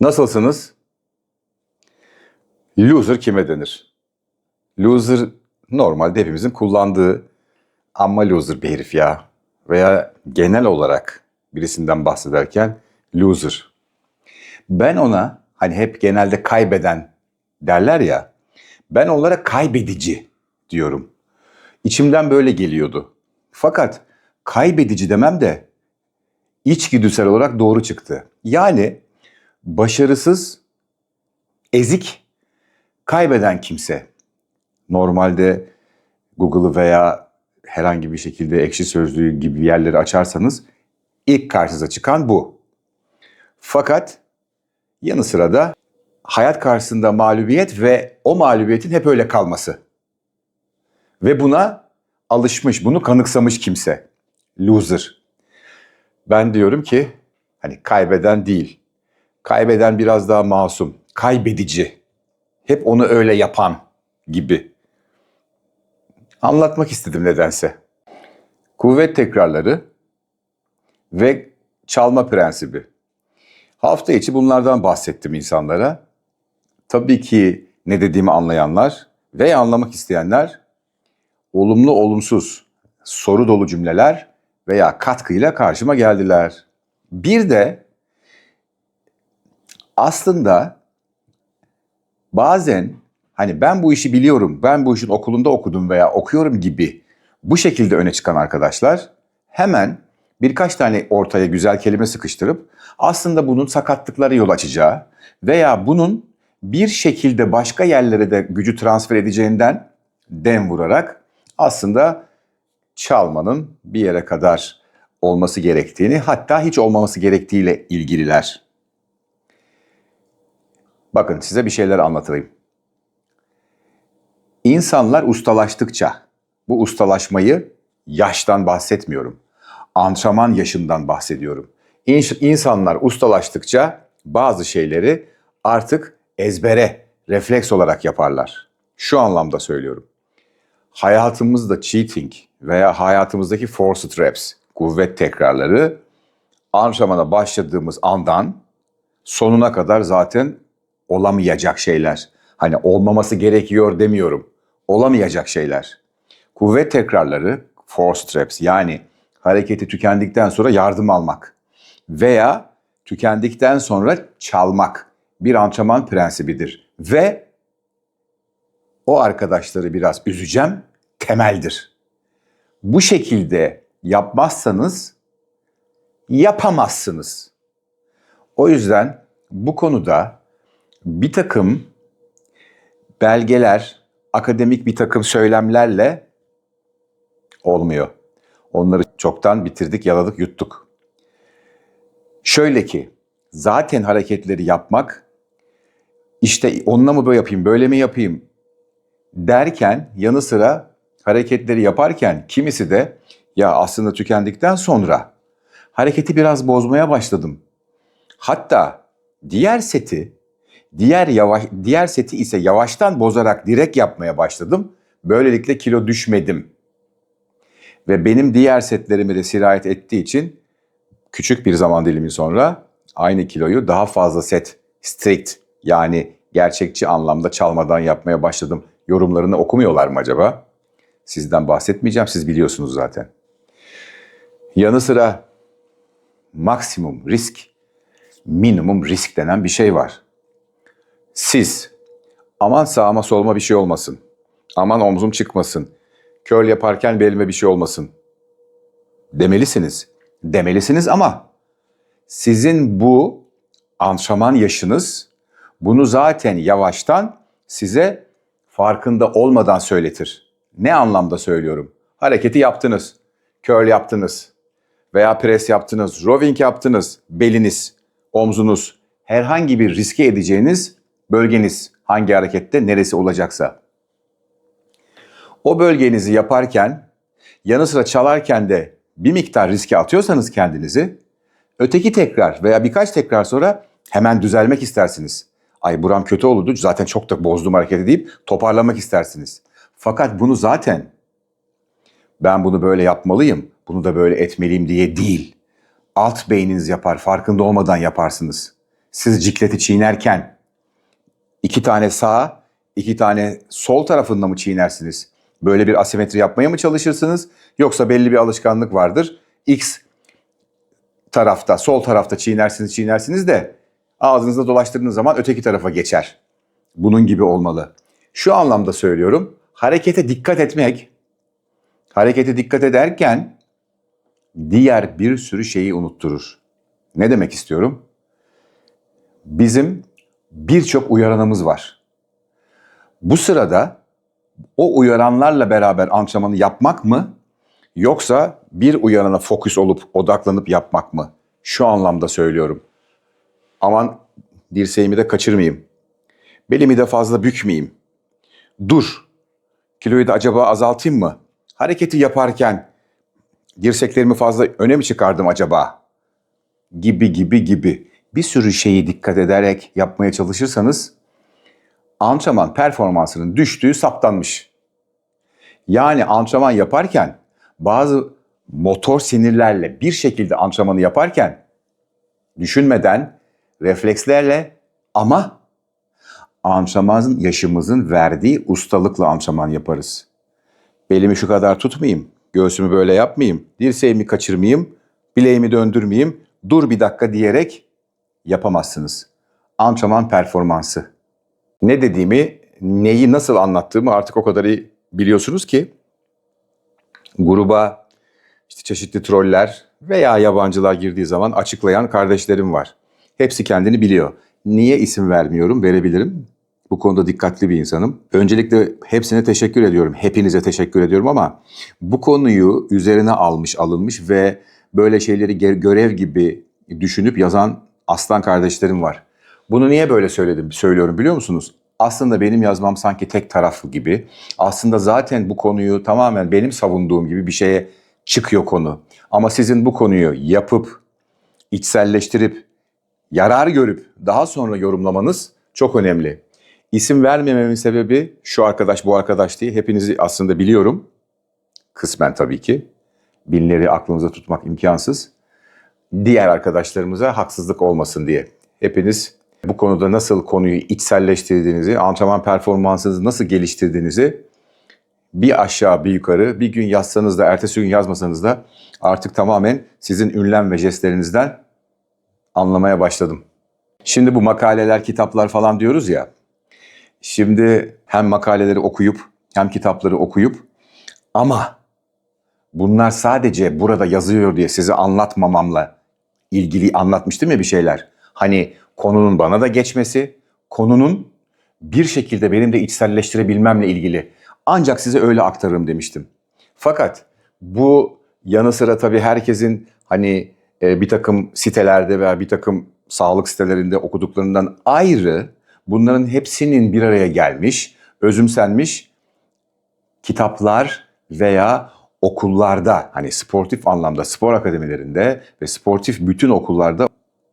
Nasılsınız? Loser kime denir? Loser normalde hepimizin kullandığı ama loser bir herif ya. Veya genel olarak birisinden bahsederken loser. Ben ona hani hep genelde kaybeden derler ya. Ben onlara kaybedici diyorum. İçimden böyle geliyordu. Fakat kaybedici demem de içgüdüsel olarak doğru çıktı. Yani başarısız, ezik, kaybeden kimse. Normalde Google'ı veya herhangi bir şekilde ekşi sözlüğü gibi yerleri açarsanız ilk karşınıza çıkan bu. Fakat yanı sıra da hayat karşısında mağlubiyet ve o mağlubiyetin hep öyle kalması. Ve buna alışmış, bunu kanıksamış kimse. Loser. Ben diyorum ki hani kaybeden değil. Kaybeden biraz daha masum. Kaybedici. Hep onu öyle yapan gibi. Anlatmak istedim nedense. Kuvvet tekrarları ve çalma prensibi. Hafta içi bunlardan bahsettim insanlara. Tabii ki ne dediğimi anlayanlar veya anlamak isteyenler olumlu olumsuz soru dolu cümleler veya katkıyla karşıma geldiler. Bir de aslında bazen hani ben bu işi biliyorum, ben bu işin okulunda okudum veya okuyorum gibi bu şekilde öne çıkan arkadaşlar hemen birkaç tane ortaya güzel kelime sıkıştırıp aslında bunun sakatlıklara yol açacağı veya bunun bir şekilde başka yerlere de gücü transfer edeceğinden dem vurarak aslında çalmanın bir yere kadar olması gerektiğini hatta hiç olmaması gerektiğiyle ilgililer. Bakın size bir şeyler anlatayım. İnsanlar ustalaştıkça, bu ustalaşmayı yaştan bahsetmiyorum. Antrenman yaşından bahsediyorum. İns- İnsanlar ustalaştıkça bazı şeyleri artık ezbere, refleks olarak yaparlar. Şu anlamda söylüyorum. Hayatımızda cheating veya hayatımızdaki forced reps, kuvvet tekrarları antrenmana başladığımız andan sonuna kadar zaten olamayacak şeyler. Hani olmaması gerekiyor demiyorum. Olamayacak şeyler. Kuvvet tekrarları, force reps yani hareketi tükendikten sonra yardım almak veya tükendikten sonra çalmak bir antrenman prensibidir. Ve o arkadaşları biraz üzeceğim, temeldir. Bu şekilde yapmazsanız yapamazsınız. O yüzden bu konuda bir takım belgeler, akademik bir takım söylemlerle olmuyor. Onları çoktan bitirdik, yaladık, yuttuk. Şöyle ki, zaten hareketleri yapmak, işte onunla mı böyle yapayım, böyle mi yapayım derken yanı sıra hareketleri yaparken kimisi de ya aslında tükendikten sonra hareketi biraz bozmaya başladım. Hatta diğer seti diğer yavaş diğer seti ise yavaştan bozarak direkt yapmaya başladım. Böylelikle kilo düşmedim. Ve benim diğer setlerimi de sirayet ettiği için küçük bir zaman dilimi sonra aynı kiloyu daha fazla set strict yani gerçekçi anlamda çalmadan yapmaya başladım. Yorumlarını okumuyorlar mı acaba? Sizden bahsetmeyeceğim, siz biliyorsunuz zaten. Yanı sıra maksimum risk, minimum risk denen bir şey var. Siz aman sağıma solma bir şey olmasın. Aman omzum çıkmasın. Curl yaparken belime bir şey olmasın. Demelisiniz. Demelisiniz ama sizin bu antrenman yaşınız bunu zaten yavaştan size farkında olmadan söyletir. Ne anlamda söylüyorum? Hareketi yaptınız, curl yaptınız veya pres yaptınız, rowing yaptınız, beliniz, omzunuz, herhangi bir riske edeceğiniz bölgeniz hangi harekette neresi olacaksa. O bölgenizi yaparken yanı sıra çalarken de bir miktar riske atıyorsanız kendinizi öteki tekrar veya birkaç tekrar sonra hemen düzelmek istersiniz. Ay buram kötü oldu zaten çok da bozdum hareketi deyip toparlamak istersiniz. Fakat bunu zaten ben bunu böyle yapmalıyım, bunu da böyle etmeliyim diye değil. Alt beyniniz yapar, farkında olmadan yaparsınız. siz cikleti çiğnerken iki tane sağ, iki tane sol tarafında mı çiğnersiniz? Böyle bir asimetri yapmaya mı çalışırsınız? Yoksa belli bir alışkanlık vardır. X tarafta, sol tarafta çiğnersiniz, çiğnersiniz de ağzınızda dolaştırdığınız zaman öteki tarafa geçer. Bunun gibi olmalı. Şu anlamda söylüyorum. Harekete dikkat etmek, harekete dikkat ederken diğer bir sürü şeyi unutturur. Ne demek istiyorum? Bizim birçok uyaranımız var. Bu sırada o uyaranlarla beraber antrenmanı yapmak mı yoksa bir uyarana fokus olup odaklanıp yapmak mı? Şu anlamda söylüyorum. Aman dirseğimi de kaçırmayayım. Belimi de fazla bükmeyeyim. Dur. Kiloyu da acaba azaltayım mı? Hareketi yaparken dirseklerimi fazla öne mi çıkardım acaba? Gibi gibi gibi. Bir sürü şeyi dikkat ederek yapmaya çalışırsanız antrenman performansının düştüğü saptanmış. Yani antrenman yaparken bazı motor sinirlerle bir şekilde antrenmanı yaparken düşünmeden reflekslerle ama antrenmanın yaşımızın verdiği ustalıkla antrenman yaparız. Belimi şu kadar tutmayayım, göğsümü böyle yapmayayım, dirseğimi kaçırmayayım, bileğimi döndürmeyeyim, dur bir dakika diyerek yapamazsınız. Antrenman performansı. Ne dediğimi, neyi nasıl anlattığımı artık o kadar iyi biliyorsunuz ki gruba işte çeşitli troller veya yabancılar girdiği zaman açıklayan kardeşlerim var. Hepsi kendini biliyor. Niye isim vermiyorum? Verebilirim. Bu konuda dikkatli bir insanım. Öncelikle hepsine teşekkür ediyorum. Hepinize teşekkür ediyorum ama bu konuyu üzerine almış, alınmış ve böyle şeyleri görev gibi düşünüp yazan aslan kardeşlerim var. Bunu niye böyle söyledim, söylüyorum biliyor musunuz? Aslında benim yazmam sanki tek taraflı gibi. Aslında zaten bu konuyu tamamen benim savunduğum gibi bir şeye çıkıyor konu. Ama sizin bu konuyu yapıp, içselleştirip, yarar görüp daha sonra yorumlamanız çok önemli. İsim vermememin sebebi şu arkadaş bu arkadaş diye hepinizi aslında biliyorum. Kısmen tabii ki. Binleri aklınıza tutmak imkansız. Diğer arkadaşlarımıza haksızlık olmasın diye. Hepiniz bu konuda nasıl konuyu içselleştirdiğinizi, antrenman performansınızı nasıl geliştirdiğinizi bir aşağı bir yukarı bir gün yazsanız da ertesi gün yazmasanız da artık tamamen sizin ünlem ve jestlerinizden anlamaya başladım. Şimdi bu makaleler, kitaplar falan diyoruz ya. Şimdi hem makaleleri okuyup hem kitapları okuyup ama bunlar sadece burada yazıyor diye size anlatmamamla ilgili anlatmıştım ya bir şeyler. Hani konunun bana da geçmesi, konunun bir şekilde benim de içselleştirebilmemle ilgili. Ancak size öyle aktarırım demiştim. Fakat bu yanı sıra tabii herkesin hani e, bir takım sitelerde veya bir takım sağlık sitelerinde okuduklarından ayrı bunların hepsinin bir araya gelmiş, özümsenmiş kitaplar veya okullarda hani sportif anlamda spor akademilerinde ve sportif bütün okullarda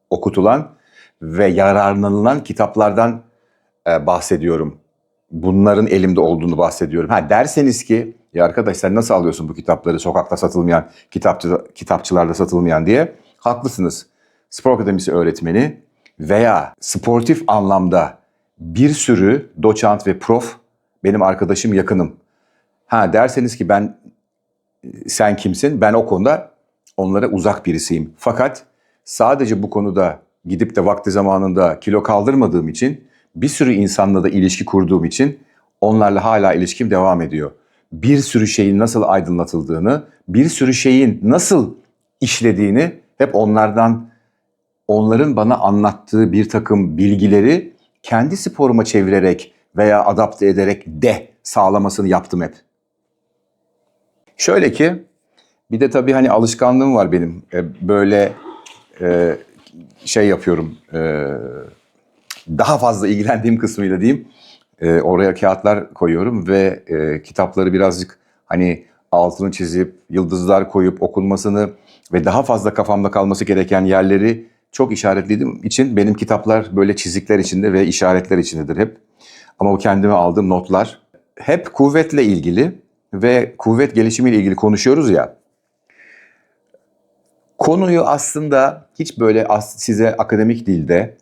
okutulan ve yararlanılan kitaplardan e, bahsediyorum. Bunların elimde olduğunu bahsediyorum. Ha derseniz ki ya arkadaş sen nasıl alıyorsun bu kitapları sokakta satılmayan, kitapçı, kitapçılarda satılmayan diye haklısınız. Spor akademisi öğretmeni veya sportif anlamda bir sürü doçent ve prof benim arkadaşım yakınım. Ha derseniz ki ben sen kimsin? Ben o konuda onlara uzak birisiyim. Fakat sadece bu konuda gidip de vakti zamanında kilo kaldırmadığım için bir sürü insanla da ilişki kurduğum için onlarla hala ilişkim devam ediyor. Bir sürü şeyin nasıl aydınlatıldığını, bir sürü şeyin nasıl işlediğini hep onlardan, onların bana anlattığı bir takım bilgileri kendi sporuma çevirerek veya adapte ederek de sağlamasını yaptım hep. Şöyle ki bir de tabii hani alışkanlığım var benim. E, Böyle e, şey yapıyorum. e, daha fazla ilgilendiğim kısmıyla diyeyim. e, oraya kağıtlar koyuyorum ve e, kitapları birazcık hani altını çizip yıldızlar koyup okunmasını ve daha fazla kafamda kalması gereken yerleri çok işaretlediğim için benim kitaplar böyle çizikler içinde ve işaretler içindedir hep. Ama bu kendime aldığım notlar hep kuvvetle ilgili ve kuvvet gelişimiyle ilgili konuşuyoruz ya. Konuyu aslında hiç böyle size akademik dilde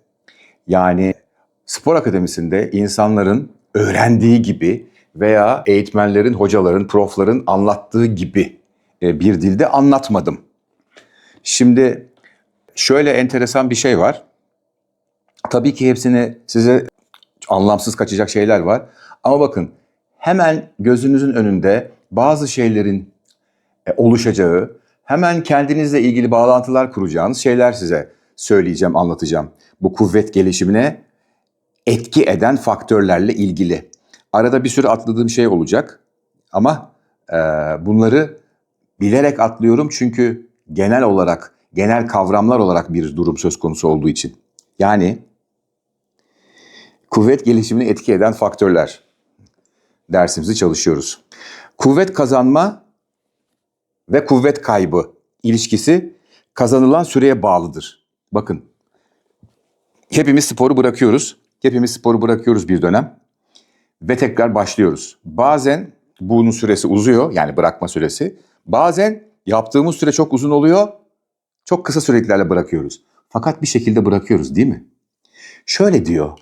Yani spor akademisinde insanların öğrendiği gibi veya eğitmenlerin, hocaların, profların anlattığı gibi e, bir dilde anlatmadım. Şimdi şöyle enteresan bir şey var. Tabii ki hepsini size anlamsız kaçacak şeyler var. Ama bakın hemen gözünüzün önünde bazı şeylerin e, oluşacağı, hemen kendinizle ilgili bağlantılar kuracağınız şeyler size söyleyeceğim, anlatacağım. Bu kuvvet gelişimine etki eden faktörlerle ilgili. Arada bir sürü atladığım şey olacak ama e, bunları bilerek atlıyorum çünkü genel olarak, genel kavramlar olarak bir durum söz konusu olduğu için. Yani kuvvet gelişimini etki eden faktörler dersimizi çalışıyoruz. Kuvvet kazanma ve kuvvet kaybı ilişkisi kazanılan süreye bağlıdır. Bakın hepimiz sporu bırakıyoruz. Hepimiz sporu bırakıyoruz bir dönem ve tekrar başlıyoruz. Bazen bunun süresi uzuyor yani bırakma süresi. Bazen yaptığımız süre çok uzun oluyor. Çok kısa süreliklerle bırakıyoruz. Fakat bir şekilde bırakıyoruz değil mi? Şöyle diyor.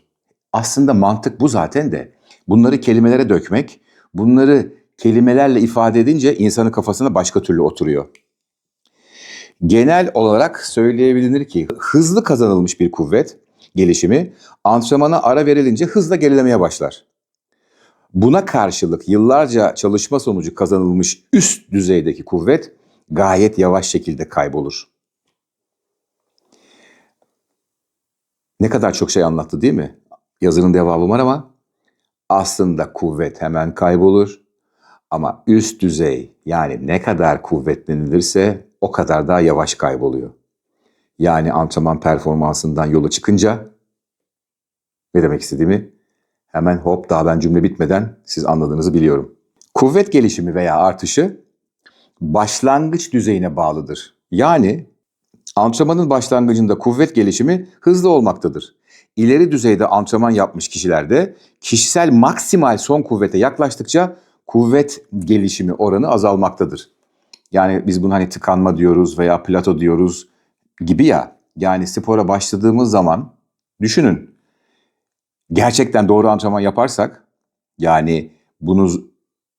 Aslında mantık bu zaten de. Bunları kelimelere dökmek, bunları kelimelerle ifade edince insanın kafasına başka türlü oturuyor. Genel olarak söyleyebilir ki hızlı kazanılmış bir kuvvet gelişimi antrenmana ara verilince hızla gerilemeye başlar. Buna karşılık yıllarca çalışma sonucu kazanılmış üst düzeydeki kuvvet gayet yavaş şekilde kaybolur. Ne kadar çok şey anlattı değil mi? Yazının devamı var ama aslında kuvvet hemen kaybolur. Ama üst düzey yani ne kadar kuvvetlenilirse o kadar daha yavaş kayboluyor. Yani antrenman performansından yola çıkınca ne demek istediğimi hemen hop daha ben cümle bitmeden siz anladığınızı biliyorum. Kuvvet gelişimi veya artışı başlangıç düzeyine bağlıdır. Yani antrenmanın başlangıcında kuvvet gelişimi hızlı olmaktadır. İleri düzeyde antrenman yapmış kişilerde kişisel maksimal son kuvvete yaklaştıkça kuvvet gelişimi oranı azalmaktadır. Yani biz bunu hani tıkanma diyoruz veya plato diyoruz gibi ya. Yani spora başladığımız zaman düşünün. Gerçekten doğru antrenman yaparsak yani bunu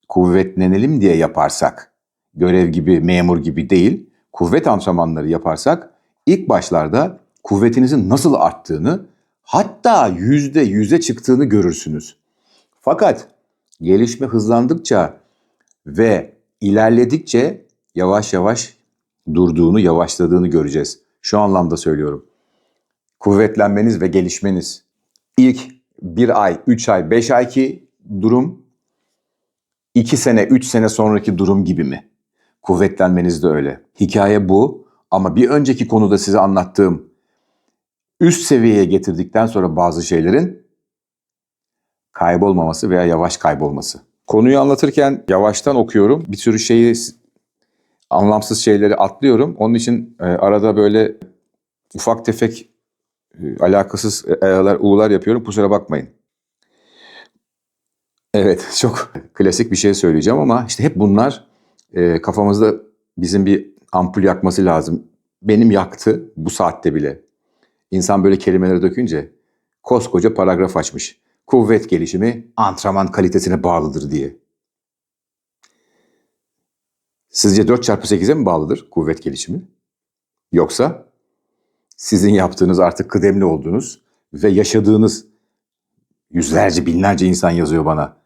kuvvetlenelim diye yaparsak görev gibi memur gibi değil kuvvet antrenmanları yaparsak ilk başlarda kuvvetinizin nasıl arttığını hatta yüzde yüze çıktığını görürsünüz. Fakat gelişme hızlandıkça ve ilerledikçe yavaş yavaş durduğunu, yavaşladığını göreceğiz. Şu anlamda söylüyorum. Kuvvetlenmeniz ve gelişmeniz ilk bir ay, üç ay, beş ayki durum, iki sene, üç sene sonraki durum gibi mi? Kuvvetlenmeniz de öyle. Hikaye bu ama bir önceki konuda size anlattığım üst seviyeye getirdikten sonra bazı şeylerin kaybolmaması veya yavaş kaybolması. Konuyu anlatırken yavaştan okuyorum. Bir sürü şeyi anlamsız şeyleri atlıyorum. Onun için e, arada böyle ufak tefek e, alakasız E'ler, U'lar yapıyorum. Kusura bakmayın. Evet, çok klasik bir şey söyleyeceğim ama işte hep bunlar e, kafamızda bizim bir ampul yakması lazım. Benim yaktı bu saatte bile. İnsan böyle kelimeleri dökünce koskoca paragraf açmış. Kuvvet gelişimi antrenman kalitesine bağlıdır diye. Sizce 4 çarpı 8'e mi bağlıdır kuvvet gelişimi? Yoksa sizin yaptığınız artık kıdemli olduğunuz ve yaşadığınız yüzlerce binlerce insan yazıyor bana.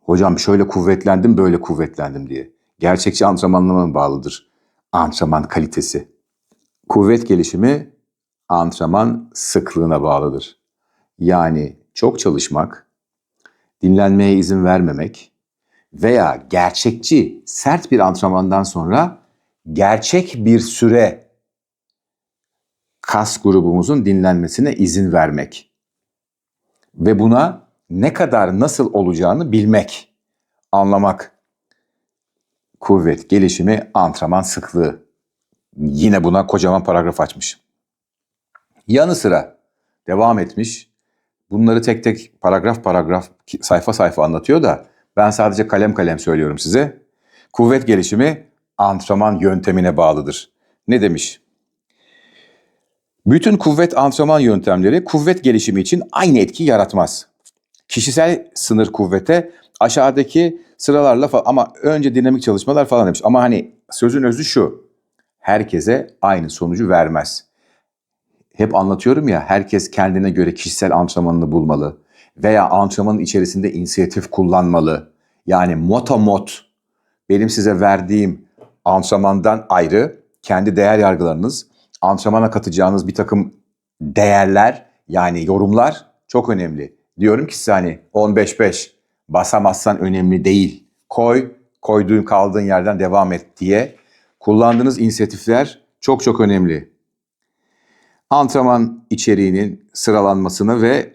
Hocam şöyle kuvvetlendim böyle kuvvetlendim diye. Gerçekçi antrenmanlama bağlıdır? Antrenman kalitesi. Kuvvet gelişimi antrenman sıklığına bağlıdır. Yani çok çalışmak, dinlenmeye izin vermemek veya gerçekçi, sert bir antrenmandan sonra gerçek bir süre kas grubumuzun dinlenmesine izin vermek ve buna ne kadar nasıl olacağını bilmek, anlamak. Kuvvet, gelişimi, antrenman sıklığı. Yine buna kocaman paragraf açmış. Yanı sıra devam etmiş. Bunları tek tek paragraf paragraf sayfa sayfa anlatıyor da ben sadece kalem kalem söylüyorum size. Kuvvet gelişimi antrenman yöntemine bağlıdır. Ne demiş? Bütün kuvvet antrenman yöntemleri kuvvet gelişimi için aynı etki yaratmaz. Kişisel sınır kuvvete aşağıdaki sıralarla falan ama önce dinamik çalışmalar falan demiş. Ama hani sözün özü şu. Herkese aynı sonucu vermez. Hep anlatıyorum ya herkes kendine göre kişisel antrenmanını bulmalı veya antrenmanın içerisinde inisiyatif kullanmalı. Yani motomot benim size verdiğim antrenmandan ayrı kendi değer yargılarınız, antrenmana katacağınız bir takım değerler yani yorumlar çok önemli. Diyorum ki size hani 15-5 basamazsan önemli değil. Koy, koyduğun kaldığın yerden devam et diye kullandığınız inisiyatifler çok çok önemli. Antrenman içeriğinin sıralanmasını ve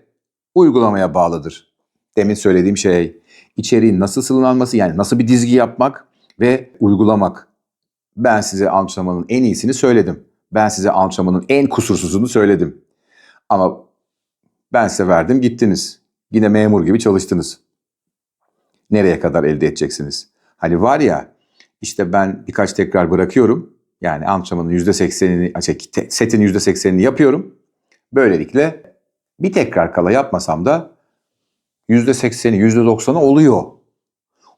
uygulamaya bağlıdır. Demin söylediğim şey içeriğin nasıl sıralanması yani nasıl bir dizgi yapmak ve uygulamak. Ben size antrenmanın en iyisini söyledim. Ben size antrenmanın en kusursuzunu söyledim. Ama ben size verdim gittiniz. Yine memur gibi çalıştınız. Nereye kadar elde edeceksiniz? Hani var ya işte ben birkaç tekrar bırakıyorum. Yani antrenmanın %80'ini, şey, setin %80'ini yapıyorum. Böylelikle bir tekrar kala yapmasam da %80'i, %90'ı oluyor.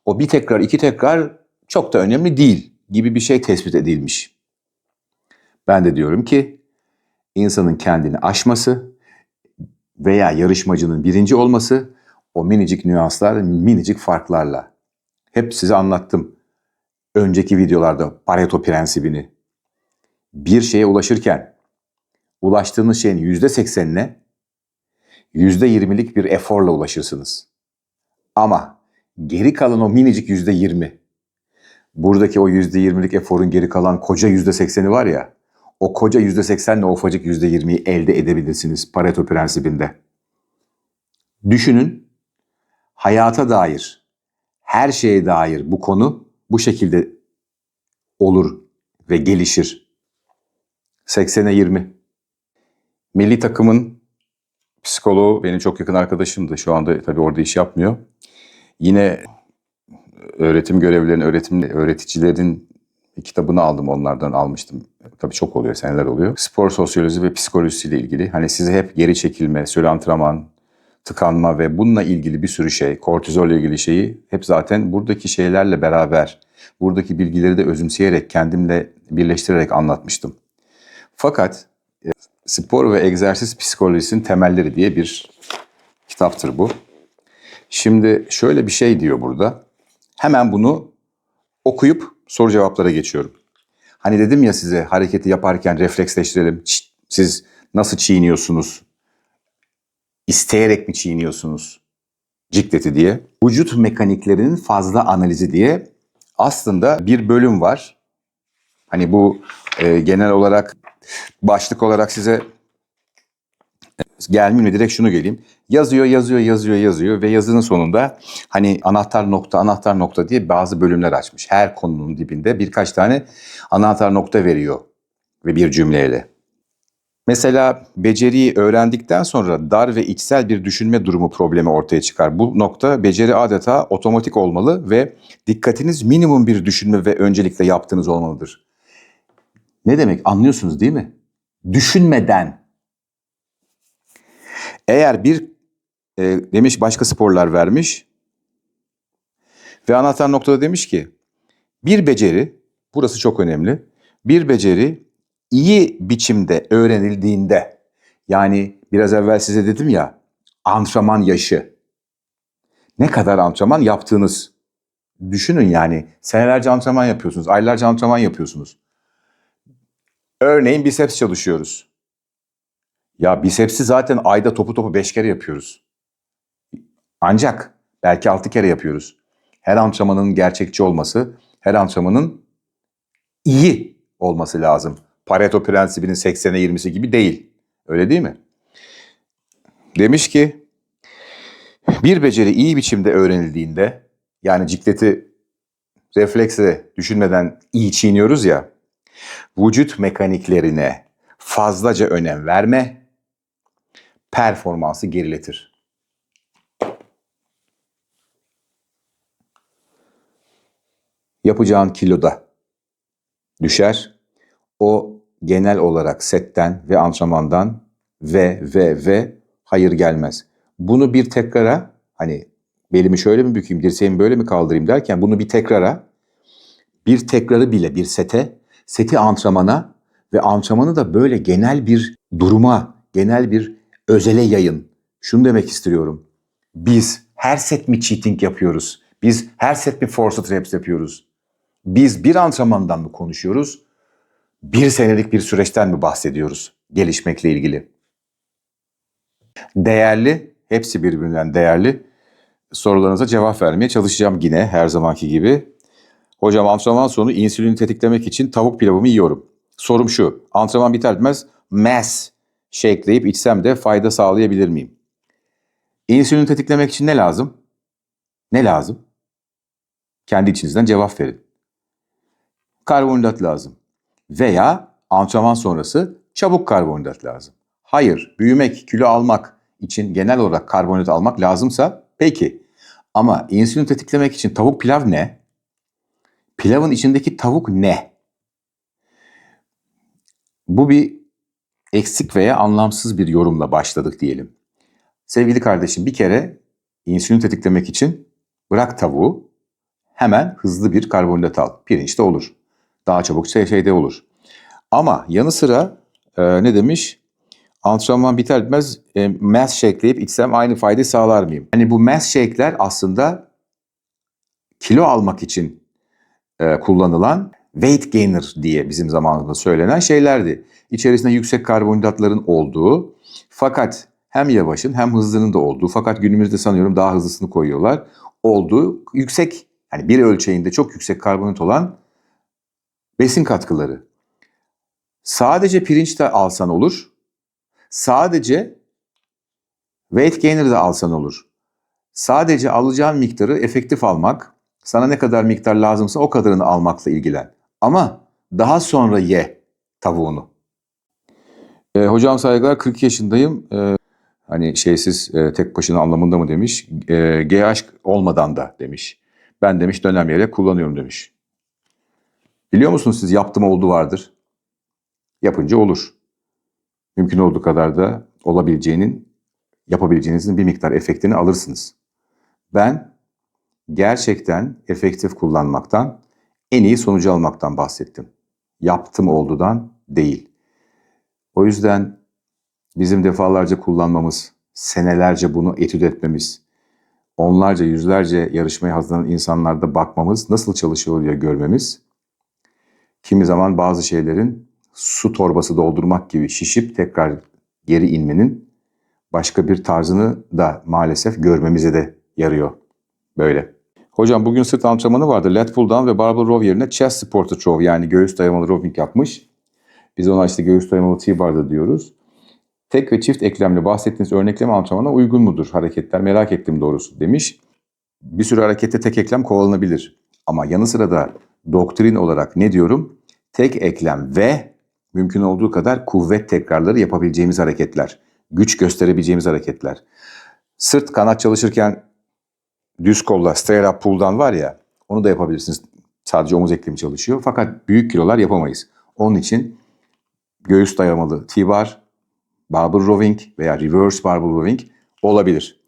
O bir tekrar, iki tekrar çok da önemli değil gibi bir şey tespit edilmiş. Ben de diyorum ki insanın kendini aşması veya yarışmacının birinci olması o minicik nüanslar, minicik farklarla. Hep size anlattım önceki videolarda Pareto prensibini. Bir şeye ulaşırken ulaştığınız şeyin yüzde seksenine yüzde yirmilik bir eforla ulaşırsınız. Ama geri kalan o minicik yüzde yirmi, buradaki o yüzde yirmilik eforun geri kalan koca yüzde sekseni var ya, o koca yüzde seksenle o ufacık yüzde yirmiyi elde edebilirsiniz Pareto prensibinde. Düşünün, hayata dair, her şeye dair bu konu bu şekilde olur ve gelişir. 80'e 20. Milli takımın psikoloğu benim çok yakın arkadaşımdı. Şu anda tabii orada iş yapmıyor. Yine öğretim görevlilerinin, öğretim öğreticilerin kitabını aldım onlardan almıştım. Tabii çok oluyor, seneler oluyor. Spor sosyoloji ve psikolojisiyle ilgili. Hani size hep geri çekilme, süre antrenman, tıkanma ve bununla ilgili bir sürü şey, kortizolle ilgili şeyi hep zaten buradaki şeylerle beraber, buradaki bilgileri de özümseyerek, kendimle birleştirerek anlatmıştım. Fakat e, spor ve egzersiz psikolojisinin temelleri diye bir kitaptır bu. Şimdi şöyle bir şey diyor burada. Hemen bunu okuyup soru cevaplara geçiyorum. Hani dedim ya size hareketi yaparken refleksleştirelim. Siz nasıl çiğniyorsunuz? İsteyerek mi çiğniyorsunuz? Cikleti diye. Vücut mekaniklerinin fazla analizi diye aslında bir bölüm var. Hani bu e, genel olarak başlık olarak size mi direkt şunu geleyim. Yazıyor, yazıyor, yazıyor, yazıyor ve yazının sonunda hani anahtar nokta, anahtar nokta diye bazı bölümler açmış. Her konunun dibinde birkaç tane anahtar nokta veriyor ve bir cümleyle. Mesela beceriyi öğrendikten sonra dar ve içsel bir düşünme durumu problemi ortaya çıkar. Bu nokta beceri adeta otomatik olmalı ve dikkatiniz minimum bir düşünme ve öncelikle yaptığınız olmalıdır. Ne demek anlıyorsunuz değil mi? Düşünmeden. Eğer bir e, demiş başka sporlar vermiş ve anahtar noktada demiş ki bir beceri burası çok önemli. Bir beceri iyi biçimde öğrenildiğinde yani biraz evvel size dedim ya antrenman yaşı ne kadar antrenman yaptığınız düşünün yani senelerce antrenman yapıyorsunuz, aylarca antrenman yapıyorsunuz. Örneğin biceps çalışıyoruz. Ya bisepsi zaten ayda topu topu 5 kere yapıyoruz. Ancak belki 6 kere yapıyoruz. Her antrenmanın gerçekçi olması, her antrenmanın iyi olması lazım. Pareto prensibinin 80'e 20'si gibi değil. Öyle değil mi? Demiş ki bir beceri iyi biçimde öğrenildiğinde yani cikleti refleksle düşünmeden iyi çiğniyoruz ya vücut mekaniklerine fazlaca önem verme performansı geriletir. Yapacağın kiloda düşer. O genel olarak setten ve antrenmandan ve ve ve hayır gelmez. Bunu bir tekrara hani belimi şöyle mi bükeyim, dirseğimi böyle mi kaldırayım derken bunu bir tekrara, bir tekrarı bile bir sete, seti antrenmana ve antrenmanı da böyle genel bir duruma, genel bir özele yayın. Şunu demek istiyorum. Biz her set mi cheating yapıyoruz? Biz her set mi forced reps yapıyoruz? Biz bir antrenmandan mı konuşuyoruz? Bir senelik bir süreçten mi bahsediyoruz gelişmekle ilgili? Değerli, hepsi birbirinden değerli sorularınıza cevap vermeye çalışacağım yine her zamanki gibi. Hocam antrenman sonu insülini tetiklemek için tavuk pilavımı yiyorum. Sorum şu, antrenman biter bitmez mass shakeleyip içsem de fayda sağlayabilir miyim? İnsülini tetiklemek için ne lazım? Ne lazım? Kendi içinizden cevap verin. Karbonhidrat lazım. Veya antrenman sonrası çabuk karbonhidrat lazım. Hayır, büyümek, kilo almak için genel olarak karbonhidrat almak lazımsa peki. Ama insülin tetiklemek için tavuk pilav ne? Pilavın içindeki tavuk ne? Bu bir eksik veya anlamsız bir yorumla başladık diyelim. Sevgili kardeşim bir kere insülin tetiklemek için bırak tavuğu hemen hızlı bir karbonhidrat al. Pirinçte olur. Daha çabuk şey, şeyde olur. Ama yanı sıra e, ne demiş? Antrenman biter bitmez e, mass shakeleyip içsem aynı faydayı sağlar mıyım? Hani bu mass shake'ler aslında kilo almak için kullanılan weight gainer diye bizim zamanımızda söylenen şeylerdi. İçerisinde yüksek karbonhidratların olduğu fakat hem yavaşın hem hızlının da olduğu fakat günümüzde sanıyorum daha hızlısını koyuyorlar. Olduğu yüksek yani bir ölçeğinde çok yüksek karbonhidrat olan besin katkıları. Sadece pirinç de alsan olur. Sadece weight gainer de alsan olur. Sadece alacağın miktarı efektif almak, sana ne kadar miktar lazımsa o kadarını almakla ilgilen. Ama daha sonra ye tavuğunu. E, hocam saygılar 40 yaşındayım. E, hani şeysiz e, tek başına anlamında mı demiş. E, GH olmadan da demiş. Ben demiş dönem yere kullanıyorum demiş. Biliyor musunuz siz yaptım oldu vardır. Yapınca olur. Mümkün olduğu kadar da olabileceğinin, yapabileceğinizin bir miktar efektini alırsınız. Ben gerçekten efektif kullanmaktan, en iyi sonucu almaktan bahsettim. Yaptım oldudan değil. O yüzden bizim defalarca kullanmamız, senelerce bunu etüt etmemiz, onlarca, yüzlerce yarışmaya hazırlanan insanlarda bakmamız, nasıl çalışıyor diye görmemiz, kimi zaman bazı şeylerin su torbası doldurmak gibi şişip tekrar geri inmenin başka bir tarzını da maalesef görmemize de yarıyor. Böyle. Hocam bugün sırt antrenmanı vardı. Lat pull ve barbell row yerine chest supported row yani göğüs dayanmalı rowing yapmış. Biz ona işte göğüs dayanmalı T-bar'da diyoruz. Tek ve çift eklemli bahsettiğiniz örnekleme antrenmana uygun mudur hareketler? Merak ettim doğrusu demiş. Bir sürü harekette tek eklem kovalanabilir. Ama yanı sıra da doktrin olarak ne diyorum? Tek eklem ve mümkün olduğu kadar kuvvet tekrarları yapabileceğimiz hareketler. Güç gösterebileceğimiz hareketler. Sırt kanat çalışırken düz kolla straight up pull'dan var ya onu da yapabilirsiniz. Sadece omuz eklemi çalışıyor. Fakat büyük kilolar yapamayız. Onun için göğüs dayamalı T-bar, barbell rowing veya reverse barbell rowing olabilir.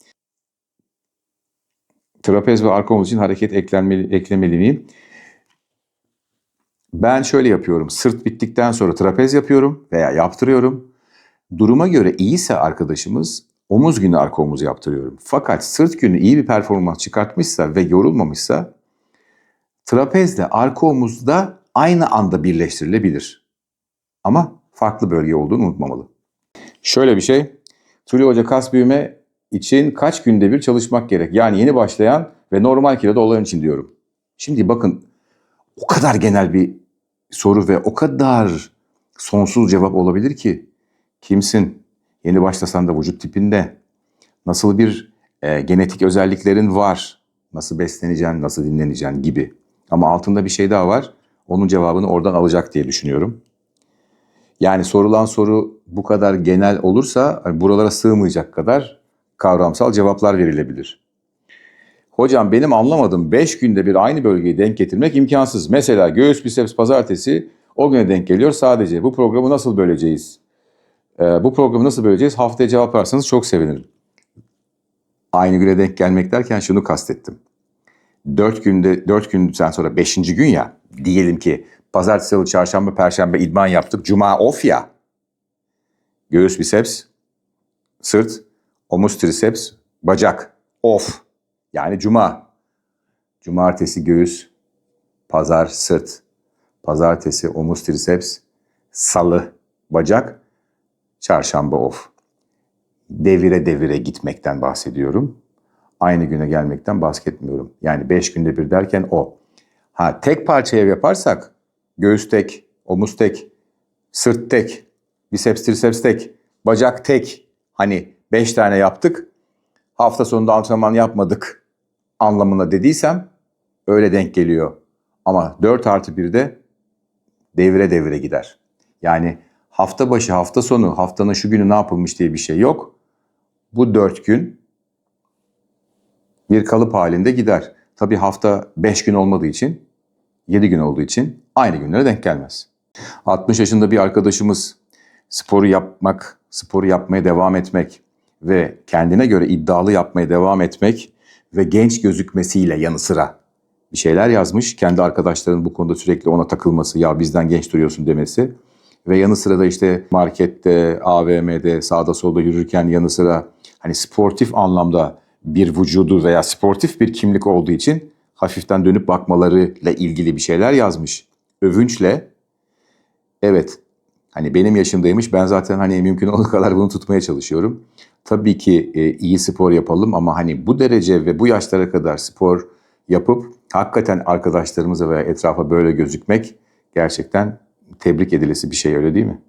Trapez ve arka omuz için hareket eklenmeli, eklemeli miyim? Ben şöyle yapıyorum. Sırt bittikten sonra trapez yapıyorum veya yaptırıyorum. Duruma göre iyiyse arkadaşımız omuz günü arka omuz yaptırıyorum. Fakat sırt günü iyi bir performans çıkartmışsa ve yorulmamışsa trapezle arka omuz da aynı anda birleştirilebilir. Ama farklı bölge olduğunu unutmamalı. Şöyle bir şey. Tuli Hoca kas büyüme için kaç günde bir çalışmak gerek? Yani yeni başlayan ve normal kiloda olan için diyorum. Şimdi bakın o kadar genel bir soru ve o kadar sonsuz cevap olabilir ki kimsin? Yeni başlasan da vücut tipinde nasıl bir e, genetik özelliklerin var? Nasıl besleneceksin, nasıl dinleneceksin gibi. Ama altında bir şey daha var. Onun cevabını oradan alacak diye düşünüyorum. Yani sorulan soru bu kadar genel olursa hani buralara sığmayacak kadar kavramsal cevaplar verilebilir. Hocam benim anlamadım 5 günde bir aynı bölgeyi denk getirmek imkansız. Mesela göğüs biceps pazartesi O güne denk geliyor sadece. Bu programı nasıl böleceğiz? Ee, bu programı nasıl böleceğiz? Haftaya cevaplarsanız çok sevinirim. Aynı güne denk gelmek derken şunu kastettim. Dört günde, dört günden sonra beşinci gün ya, diyelim ki pazartesi, salı, çarşamba, perşembe idman yaptık. Cuma off ya. Göğüs biceps, sırt, omuz triceps, bacak off. Yani cuma. Cumartesi göğüs, pazar sırt, pazartesi omuz triceps, salı bacak, çarşamba off. Devire devire gitmekten bahsediyorum. Aynı güne gelmekten bahsetmiyorum. Yani beş günde bir derken o. Ha tek parçaya yaparsak göğüs tek, omuz tek, sırt tek, biceps triceps tek, bacak tek. Hani beş tane yaptık. Hafta sonunda antrenman yapmadık anlamına dediysem öyle denk geliyor. Ama 4 artı 1'de devire devire gider. Yani hafta başı, hafta sonu, haftanın şu günü ne yapılmış diye bir şey yok. Bu 4 gün bir kalıp halinde gider. Tabii hafta 5 gün olmadığı için, 7 gün olduğu için aynı günlere denk gelmez. 60 yaşında bir arkadaşımız sporu yapmak, sporu yapmaya devam etmek ve kendine göre iddialı yapmaya devam etmek ve genç gözükmesiyle yanı sıra bir şeyler yazmış. Kendi arkadaşlarının bu konuda sürekli ona takılması, ya bizden genç duruyorsun demesi. Ve yanı sıra da işte markette, AVM'de, sağda solda yürürken yanı sıra hani sportif anlamda bir vücudu veya sportif bir kimlik olduğu için hafiften dönüp bakmalarıyla ilgili bir şeyler yazmış. Övünçle evet hani benim yaşımdaymış ben zaten hani mümkün olduğu kadar bunu tutmaya çalışıyorum. Tabii ki e, iyi spor yapalım ama hani bu derece ve bu yaşlara kadar spor yapıp hakikaten arkadaşlarımıza veya etrafa böyle gözükmek gerçekten tebrik edilesi bir şey öyle değil mi?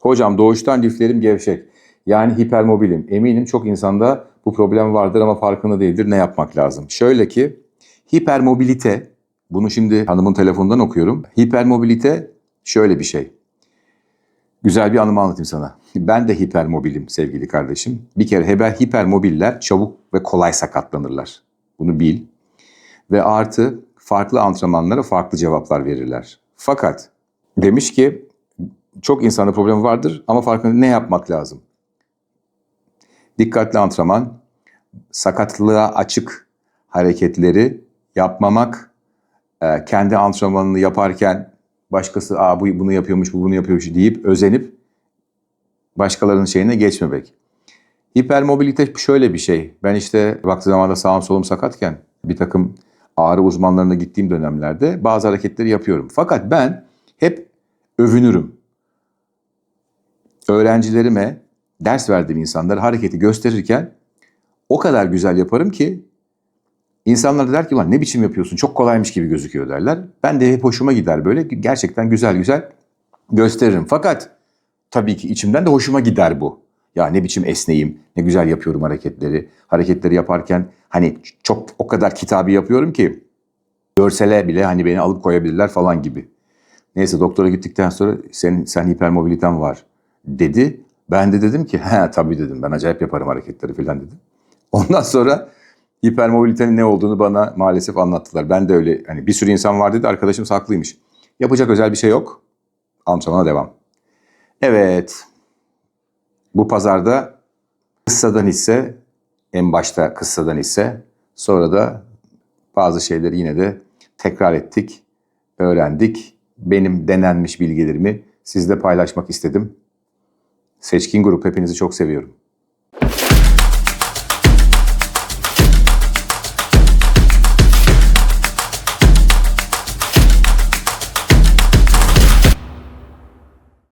Hocam doğuştan liflerim gevşek. Yani hipermobilim. Eminim çok insanda bu problem vardır ama farkında değildir. Ne yapmak lazım? Şöyle ki hipermobilite, bunu şimdi hanımın telefonundan okuyorum. Hipermobilite şöyle bir şey. Güzel bir anımı anlatayım sana. Ben de hipermobilim sevgili kardeşim. Bir kere hiper, hipermobiller çabuk ve kolay sakatlanırlar. Bunu bil. Ve artı farklı antrenmanlara farklı cevaplar verirler. Fakat demiş ki çok insanda problem vardır ama farkında ne yapmak lazım? Dikkatli antrenman, sakatlığa açık hareketleri yapmamak, e, kendi antrenmanını yaparken başkası Aa, bu bunu yapıyormuş, bu bunu yapıyormuş deyip özenip başkalarının şeyine geçmemek. Hipermobilite şöyle bir şey. Ben işte vakti zamanda sağım solum sakatken bir takım ağrı uzmanlarına gittiğim dönemlerde bazı hareketleri yapıyorum. Fakat ben hep övünürüm. Öğrencilerime, ders verdiğim insanlara hareketi gösterirken o kadar güzel yaparım ki insanlar da der ki lan ne biçim yapıyorsun çok kolaymış gibi gözüküyor derler. Ben de hep hoşuma gider böyle gerçekten güzel güzel gösteririm. Fakat tabii ki içimden de hoşuma gider bu. Ya ne biçim esneyim, ne güzel yapıyorum hareketleri. Hareketleri yaparken hani çok o kadar kitabı yapıyorum ki görsele bile hani beni alıp koyabilirler falan gibi. Neyse doktora gittikten sonra sen, sen hipermobiliten var dedi. Ben de dedim ki he tabii dedim ben acayip yaparım hareketleri falan dedim. Ondan sonra hipermobilitenin ne olduğunu bana maalesef anlattılar. Ben de öyle hani bir sürü insan var dedi arkadaşım haklıymış. Yapacak özel bir şey yok. Antrenmana devam. Evet. Bu pazarda kıssadan hisse en başta kıssadan hisse sonra da bazı şeyleri yine de tekrar ettik, öğrendik. Benim denenmiş bilgilerimi sizle paylaşmak istedim. Seçkin Grup hepinizi çok seviyorum.